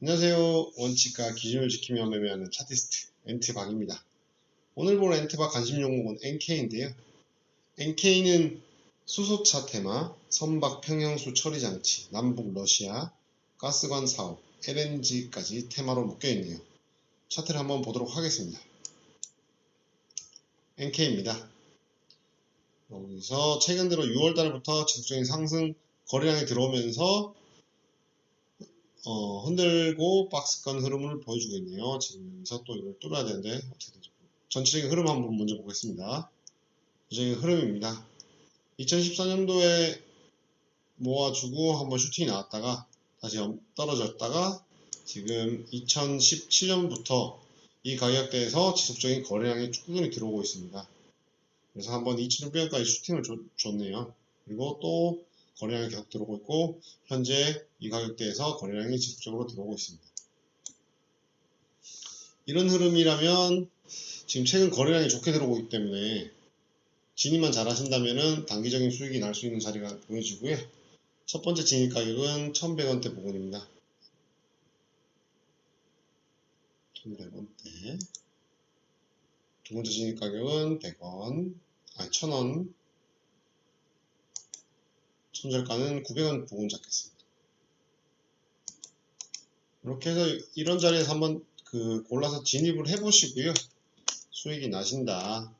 안녕하세요. 원칙과 기준을 지키며 매매하는 차티스트 엔트박입니다. 오늘 볼 엔트박 관심 종목은 NK인데요. NK는 수소차 테마, 선박 평형수 처리 장치, 남북 러시아, 가스관 사업, LNG까지 테마로 묶여 있네요. 차트를 한번 보도록 하겠습니다. NK입니다. 여기서 최근 들어 6월 달부터 지속적인 상승 거래량이 들어오면서 어, 흔들고 박스권 흐름을 보여주고 있네요. 지금 여기서 또 이걸 뚫어야 되는데 어떻게 되죠? 전체적인 흐름 한번 먼저 보겠습니다. 전체적인 흐름입니다. 2014년도에 모아주고 한번 슈팅이 나왔다가 다시 엄- 떨어졌다가 지금 2017년부터 이 가격대에서 지속적인 거래량이 꾸준히 들어오고 있습니다. 그래서 한번 2,600원까지 슈팅을 줬, 줬네요. 그리고 또 거래량이 계속 들어오고 있고 현재 이 가격대에서 거래량이 지속적으로 들어오고 있습니다. 이런 흐름이라면 지금 최근 거래량이 좋게 들어오고 있기 때문에 진입만 잘 하신다면 단기적인 수익이 날 수 있는 자리가 보여지고요. 첫 번째 진입 가격은 1100원대 부근입니다. 1100원대. 두 번째 진입 가격은 100원, 아니 1000원. 손절가는 900원 부근 잡겠습니다. 이렇게 해서 이런 자리에서 한번 그 골라서 진입을 해보시고요. 수익이 나신다.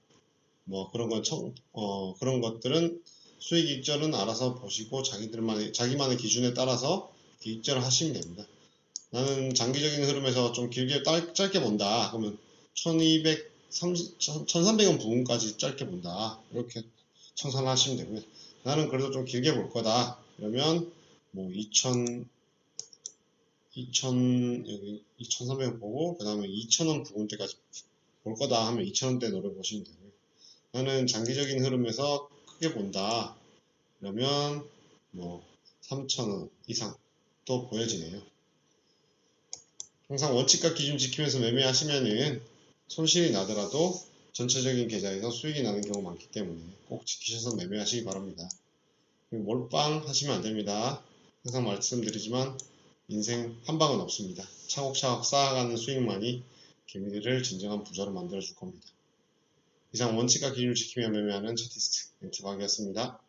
뭐 그런 건 청, 어, 그런 것들은 수익 익절은 알아서 보시고 자기들만의 자기만의 기준에 따라서 익절을 하시면 됩니다. 나는 장기적인 흐름에서 좀 길게 딸- 짧게 본다. 그러면 1230, 1300원 부분까지 짧게 본다. 이렇게 청산하시면 되고요. 나는 그래도 좀 길게 볼 거다. 그러면 뭐 2000, 2000, 여기 2300원 보고, 그 다음에 2000원 부분대까지 볼 거다 하면 2000원대 노려 보시면 되고요. 나는 장기적인 흐름에서 크게 본다. 그러면 뭐 3000원 이상 또 보여지네요. 항상 원칙과 기준 지키면서 매매하시면은 손실이 나더라도 전체적인 계좌에서 수익이 나는 경우 많기 때문에 꼭 지키셔서 매매하시기 바랍니다. 몰빵 하시면 안 됩니다. 항상 말씀드리지만 인생 한 방은 없습니다. 차곡차곡 쌓아가는 수익만이 개미들을 진정한 부자로 만들어 줄 겁니다. 이상 원칙과 기준을 지키며 매매하는 차티스트 멘트박이었습니다.